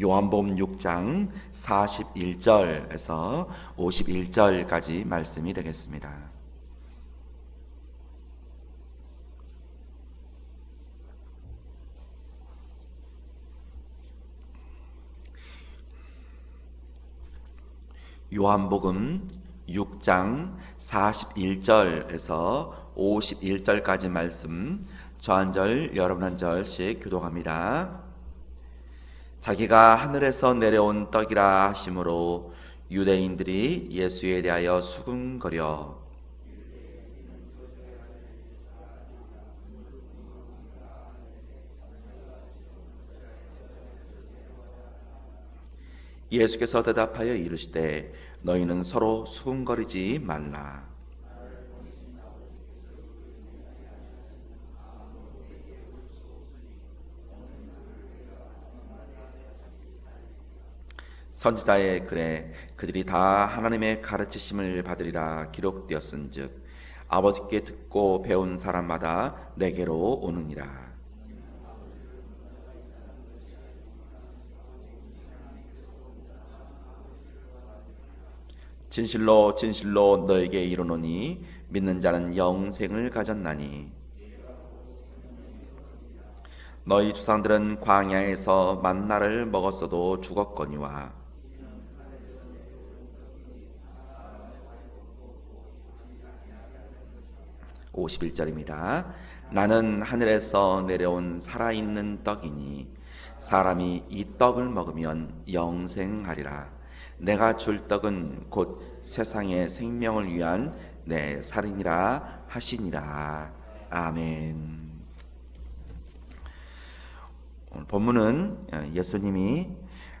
요한복음 6장 41절에서 51절까지 말씀이 되겠습니다. 요한복음 6장 41절에서 51절까지 말씀 저 한 절 여러분 한 절씩 교독합니다. 자기가 하늘에서 내려온 떡이라 하심으로 유대인들이 예수에 대하여 수군거려 예수께서 대답하여 이르시되 너희는 서로 수군거리지 말라. 선지자의 글에 그들이 다 하나님의 가르치심을 받으리라 기록되었은즉 아버지께 듣고 배운 사람마다 내게로 오느니라. 진실로 진실로 너에게 이르노니 믿는 자는 영생을 가졌나니 너희 조상들은 광야에서 만나를 먹었어도 죽었거니와 51절입니다. 나는 하늘에서 내려온 살아있는 떡이니 사람이 이 떡을 먹으면 영생하리라. 내가 줄 떡은 곧 세상의 생명을 위한 내 살이니라 하시니라. 아멘. 오늘 본문은 예수님이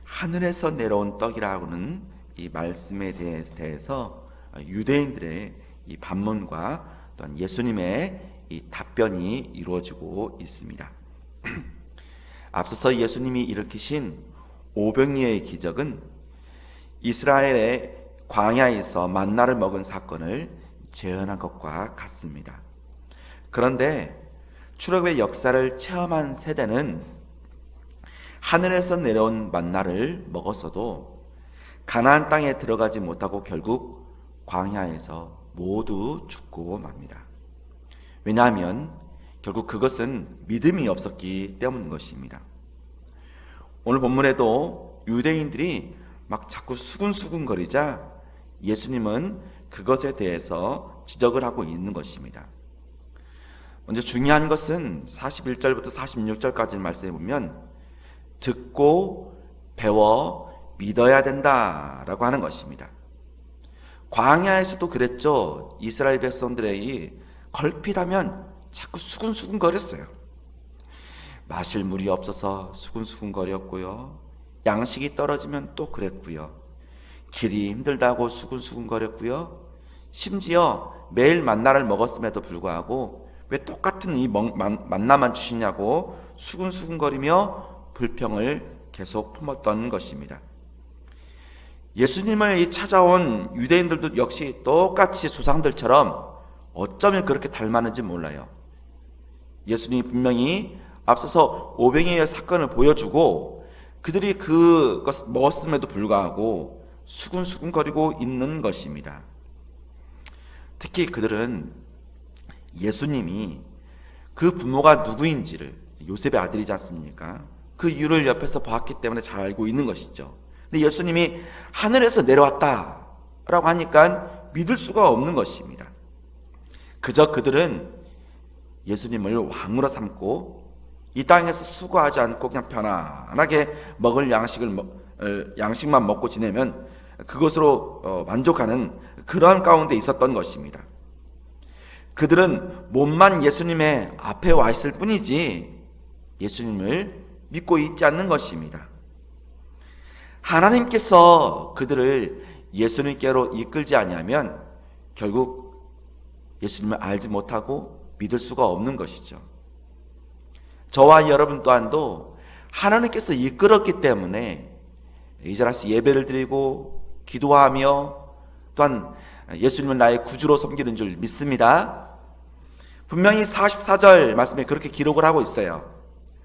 하늘에서 내려온 떡이라고는 이 말씀에 대해서 유대인들의 이 반문과 또한 예수님의 이 답변이 이루어지고 있습니다. 앞서서 예수님이 일으키신 오병이의 기적은 이스라엘의 광야에서 만나를 먹은 사건을 재현한 것과 같습니다. 그런데 출애굽의 역사를 체험한 세대는 하늘에서 내려온 만나를 먹었어도 가나안 땅에 들어가지 못하고 결국 광야에서 모두 죽고 맙니다. 왜냐하면 결국 그것은 믿음이 없었기 때문인 것입니다. 오늘 본문에도 유대인들이 막 자꾸 수군수군거리자 예수님은 그것에 대해서 지적을 하고 있는 것입니다. 먼저 중요한 것은 41절부터 46절까지 말씀해 보면 듣고 배워 믿어야 된다라고 하는 것입니다. 광야에서도 그랬죠. 이스라엘 백성들의 걸핏하면 자꾸 수근수근 거렸어요. 마실 물이 없어서 수근수근 거렸고요. 양식이 떨어지면 또 그랬고요. 길이 힘들다고 수근수근 거렸고요. 심지어 매일 만나를 먹었음에도 불구하고 왜 똑같은 이 만나만 주시냐고 수근수근거리며 불평을 계속 품었던 것입니다. 예수님을 찾아온 유대인들도 역시 똑같이 조상들처럼 어쩌면 그렇게 닮았는지 몰라요. 예수님이 분명히 앞서서 오병이의 사건을 보여주고 그들이 그것 먹었음에도 불구하고 수군수군거리고 있는 것입니다. 특히 그들은 예수님이 그 부모가 누구인지를 요셉의 아들이지 않습니까? 그 이유를 옆에서 봤기 때문에 잘 알고 있는 것이죠. 근데 예수님이 하늘에서 내려왔다라고 하니까 믿을 수가 없는 것입니다. 그저 그들은 예수님을 왕으로 삼고 이 땅에서 수고하지 않고 그냥 편안하게 먹을 양식을 어, 양식만 먹고 지내면 그것으로 어, 만족하는 그러한 가운데 있었던 것입니다. 그들은 몸만 예수님의 앞에 와 있을 뿐이지 예수님을 믿고 있지 않는 것입니다. 하나님께서 그들을 예수님께로 이끌지 아니하면 결국 예수님을 알지 못하고 믿을 수가 없는 것이죠. 저와 여러분 또한도 하나님께서 이끌었기 때문에 이제라스 예배를 드리고 기도하며 또한 예수님을 나의 구주로 섬기는 줄 믿습니다. 분명히 44절 말씀에 그렇게 기록을 하고 있어요.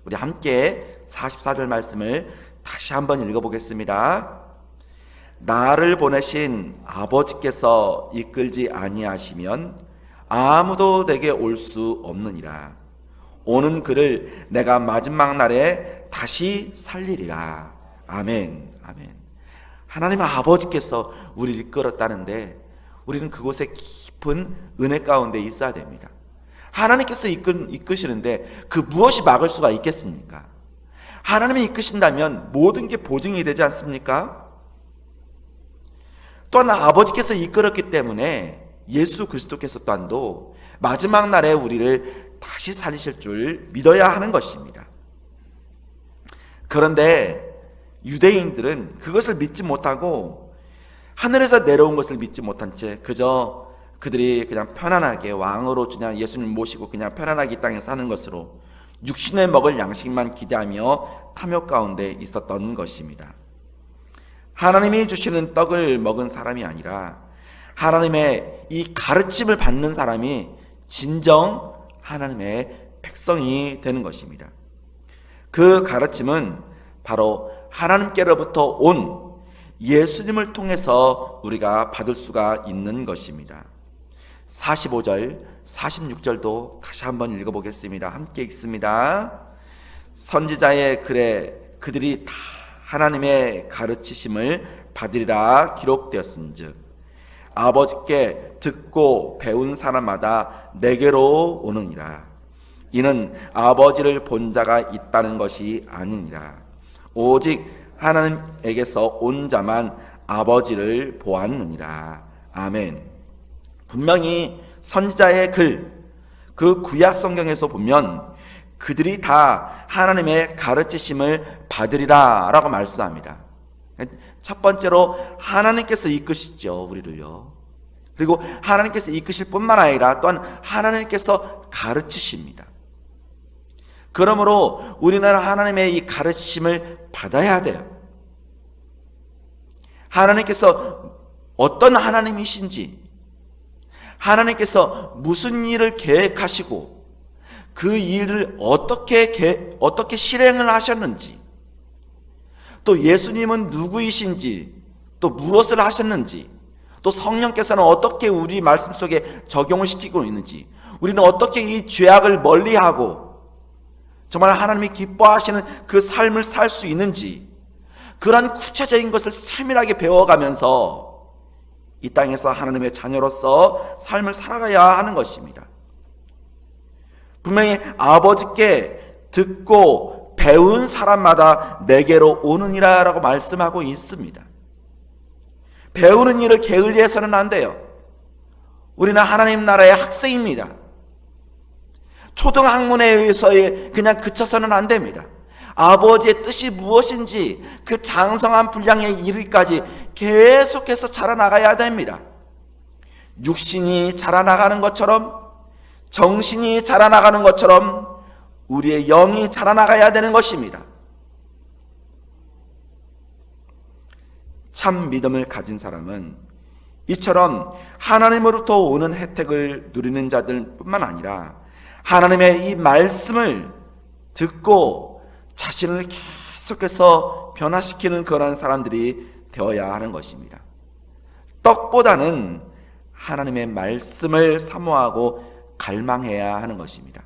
우리 함께 44절 말씀을 다시 한번 읽어보겠습니다. 나를 보내신 아버지께서 이끌지 아니하시면 아무도 내게 올 수 없느니라. 오는 그를 내가 마지막 날에 다시 살리리라. 아멘. 아멘. 하나님 아버지께서 우리를 이끌었다는데 우리는 그곳에 깊은 은혜 가운데 있어야 됩니다. 하나님께서 이끌, 이끄시는데 그 무엇이 막을 수가 있겠습니까? 하나님이 이끄신다면 모든 게 보증이 되지 않습니까? 또한 아버지께서 이끌었기 때문에 예수 그리스도께서 또한도 마지막 날에 우리를 다시 살리실 줄 믿어야 하는 것입니다. 그런데 유대인들은 그것을 믿지 못하고 하늘에서 내려온 것을 믿지 못한 채 그저 그들이 그냥 편안하게 왕으로 그냥 예수님 모시고 그냥 편안하게 이 땅에 사는 것으로 육신에 먹을 양식만 기대하며 탐욕 가운데 있었던 것입니다. 하나님이 주시는 떡을 먹은 사람이 아니라 하나님의 이 가르침을 받는 사람이 진정 하나님의 백성이 되는 것입니다. 그 가르침은 바로 하나님께로부터 온 예수님을 통해서 우리가 받을 수가 있는 것입니다. 45절, 46절도 다시 한번 읽어보겠습니다. 함께 읽습니다. 선지자의 글에 그들이 다 하나님의 가르치심을 받으리라 기록되었은즉 아버지께 듣고 배운 사람마다 내게로 오느니라. 이는 아버지를 본 자가 있다는 것이 아니니라. 오직 하나님에게서 온 자만 아버지를 보았느니라. 아멘. 분명히 선지자의 글, 그 구약 성경에서 보면 그들이 다 하나님의 가르치심을 받으리라 라고 말씀합니다. 첫 번째로 하나님께서 이끄시죠, 우리를요. 그리고 하나님께서 이끄실 뿐만 아니라 또한 하나님께서 가르치십니다. 그러므로 우리는 하나님의 이 가르치심을 받아야 돼요. 하나님께서 어떤 하나님이신지, 하나님께서 무슨 일을 계획하시고 그 일을 어떻게 개, 어떻게 실행을 하셨는지, 또 예수님은 누구이신지, 또 무엇을 하셨는지, 또 성령께서는 어떻게 우리 말씀 속에 적용을 시키고 있는지, 우리는 어떻게 이 죄악을 멀리하고 정말 하나님이 기뻐하시는 그 삶을 살 수 있는지, 그러한 구체적인 것을 세밀하게 배워가면서 이 땅에서 하나님의 자녀로서 삶을 살아가야 하는 것입니다. 분명히 아버지께 듣고 배운 사람마다 내게로 오느니라 라고 말씀하고 있습니다. 배우는 일을 게을리해서는 안 돼요. 우리는 하나님 나라의 학생입니다. 초등학문에 의해서 그냥 그쳐서는 안 됩니다. 아버지의 뜻이 무엇인지 그 장성한 분량에 이르기까지 계속해서 자라나가야 됩니다. 육신이 자라나가는 것처럼 정신이 자라나가는 것처럼 우리의 영이 자라나가야 되는 것입니다. 참 믿음을 가진 사람은 이처럼 하나님으로부터 오는 혜택을 누리는 자들 뿐만 아니라 하나님의 이 말씀을 듣고 자신을 계속해서 변화시키는 그런 사람들이 되어야 하는 것입니다. 떡보다는 하나님의 말씀을 사모하고 갈망해야 하는 것입니다.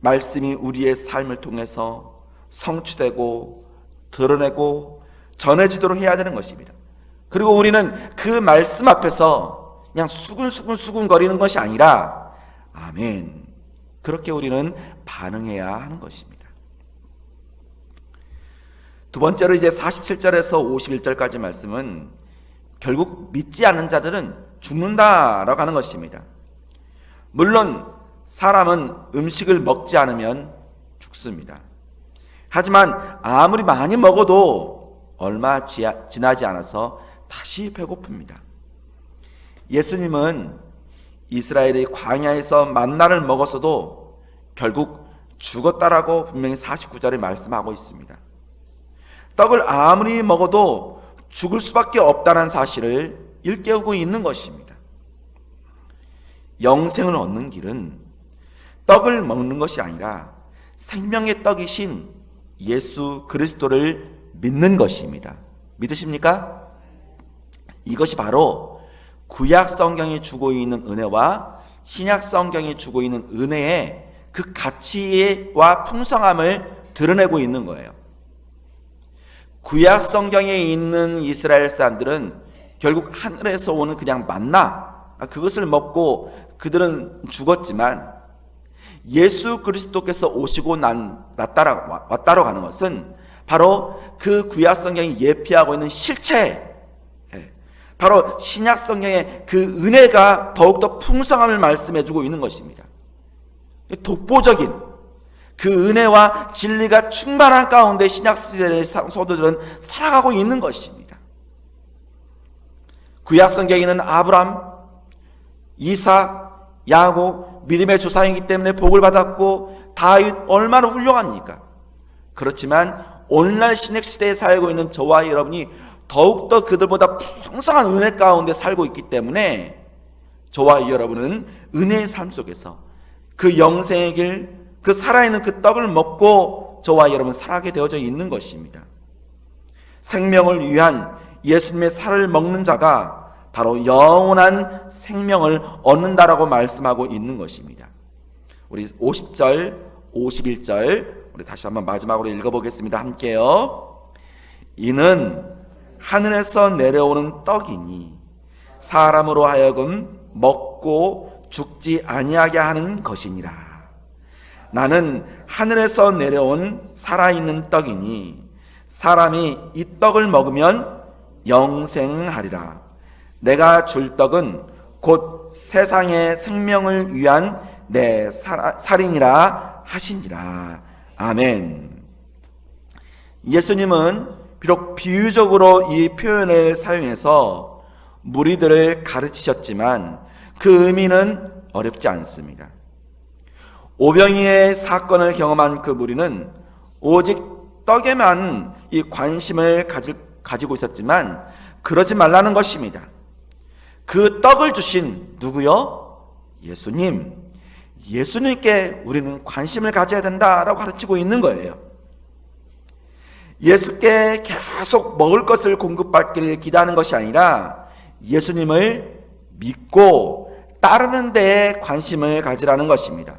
말씀이 우리의 삶을 통해서 성취되고 드러내고 전해지도록 해야 되는 것입니다. 그리고 우리는 그 말씀 앞에서 그냥 수근수근 수근거리는 것이 아니라 아멘. 그렇게 우리는 반응해야 하는 것입니다. 두 번째로 이제 47절에서 51절까지 말씀은 결국 믿지 않는 자들은 죽는다라고 하는 것입니다. 물론 사람은 음식을 먹지 않으면 죽습니다. 하지만 아무리 많이 먹어도 얼마 지나지 않아서 다시 배고픕니다. 예수님은 이스라엘이 광야에서 만나를 먹었어도 결국 죽었다라고 분명히 49절에 말씀하고 있습니다. 떡을 아무리 먹어도 죽을 수밖에 없다는 사실을 일깨우고 있는 것입니다. 영생을 얻는 길은 떡을 먹는 것이 아니라 생명의 떡이신 예수 그리스도를 믿는 것입니다. 믿으십니까? 이것이 바로 구약 성경이 주고 있는 은혜와 신약 성경이 주고 있는 은혜의 그 가치와 풍성함을 드러내고 있는 거예요. 구약 성경에 있는 이스라엘 사람들은 결국 하늘에서 오는 그냥 만나 그것을 먹고 그들은 죽었지만 예수 그리스도께서 오시고 난 났다라 왔다로 가는 것은 바로 그 구약 성경이 예피하고 있는 실체 예, 바로 신약 성경의 그 은혜가 더욱더 풍성함을 말씀해 주고 있는 것입니다. 독보적인 그 은혜와 진리가 충만한 가운데 신약 시대의 성도들은 살아가고 있는 것입니다. 구약 성경에 있는 아브람, 이삭, 야곱 믿음의 조상이기 때문에 복을 받았고 다윗 얼마나 훌륭합니까? 그렇지만 오늘날 신약 시대에 살고 있는 저와 여러분이 더욱더 그들보다 풍성한 은혜 가운데 살고 있기 때문에 저와 여러분은 은혜의 삶 속에서 그 영생의 길, 그 살아있는 그 떡을 먹고 저와 여러분 살아게 되어져 있는 것입니다. 생명을 위한 예수님의 살을 먹는 자가 바로 영원한 생명을 얻는다라고 말씀하고 있는 것입니다. 우리 50절, 51절 우리 다시 한번 마지막으로 읽어보겠습니다. 함께요. 이는 하늘에서 내려오는 떡이니 사람으로 하여금 먹고 죽지 아니하게 하는 것이니라. 나는 하늘에서 내려온 살아있는 떡이니 사람이 이 떡을 먹으면 영생하리라. 내가 줄 떡은 곧 세상의 생명을 위한 내 살인이라 하시니라. 아멘. 예수님은 비록 비유적으로 이 표현을 사용해서 무리들을 가르치셨지만 그 의미는 어렵지 않습니다. 오병이의 사건을 경험한 그 무리는 오직 떡에만 이 관심을 가지, 가지고 있었지만 그러지 말라는 것입니다. 그 떡을 주신 누구요? 예수님. 예수님께 우리는 관심을 가져야 된다라고 가르치고 있는 거예요. 예수께 계속 먹을 것을 공급받기를 기대하는 것이 아니라 예수님을 믿고 따르는 데에 관심을 가지라는 것입니다.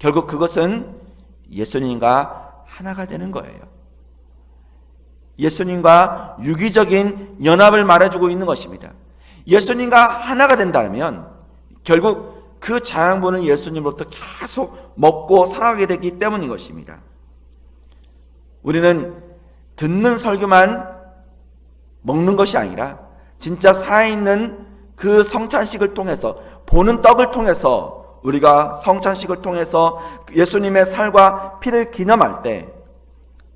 결국 그것은 예수님과 하나가 되는 거예요. 예수님과 유기적인 연합을 말해주고 있는 것입니다. 예수님과 하나가 된다면 결국 그 자양분은 예수님으로부터 계속 먹고 살아가게 되기 때문인 것입니다. 우리는 듣는 설교만 먹는 것이 아니라 진짜 살아있는 그 성찬식을 통해서 보는 떡을 통해서 우리가 성찬식을 통해서 예수님의 살과 피를 기념할 때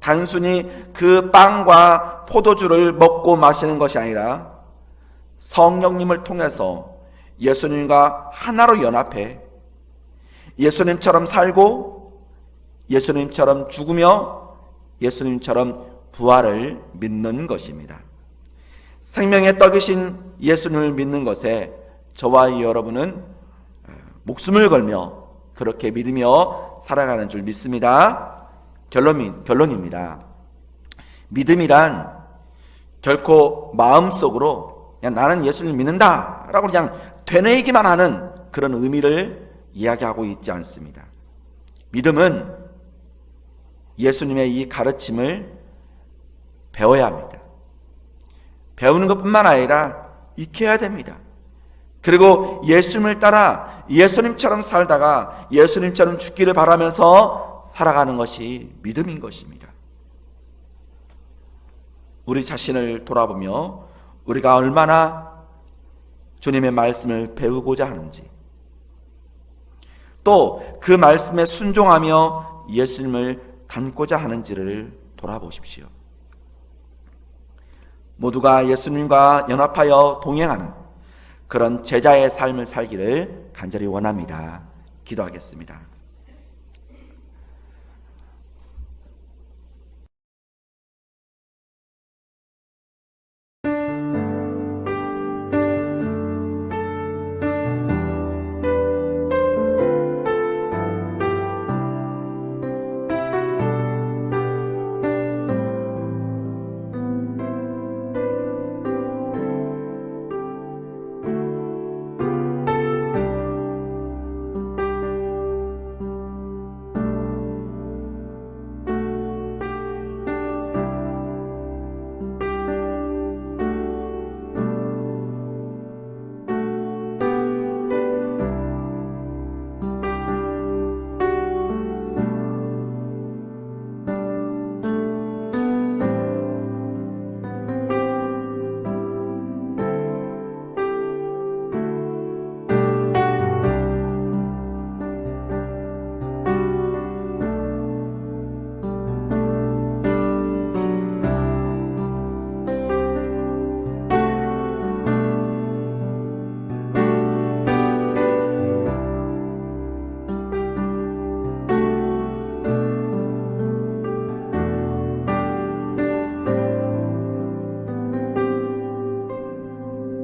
단순히 그 빵과 포도주를 먹고 마시는 것이 아니라 성령님을 통해서 예수님과 하나로 연합해 예수님처럼 살고 예수님처럼 죽으며 예수님처럼 부활을 믿는 것입니다. 생명의 떡이신 예수님을 믿는 것에 저와 여러분은 목숨을 걸며 그렇게 믿으며 살아가는 줄 믿습니다. 결론, 결론입니다. 믿음이란 결코 마음속으로 그냥 나는 예수를 믿는다 라고 그냥 되뇌이기만 하는 그런 의미를 이야기하고 있지 않습니다. 믿음은 예수님의 이 가르침을 배워야 합니다. 배우는 것 뿐만 아니라 익혀야 됩니다. 그리고 예수님을 따라 예수님처럼 살다가 예수님처럼 죽기를 바라면서 살아가는 것이 믿음인 것입니다. 우리 자신을 돌아보며 우리가 얼마나 주님의 말씀을 배우고자 하는지 또 그 말씀에 순종하며 예수님을 닮고자 하는지를 돌아보십시오. 모두가 예수님과 연합하여 동행하는 그런 제자의 삶을 살기를 간절히 원합니다. 기도하겠습니다.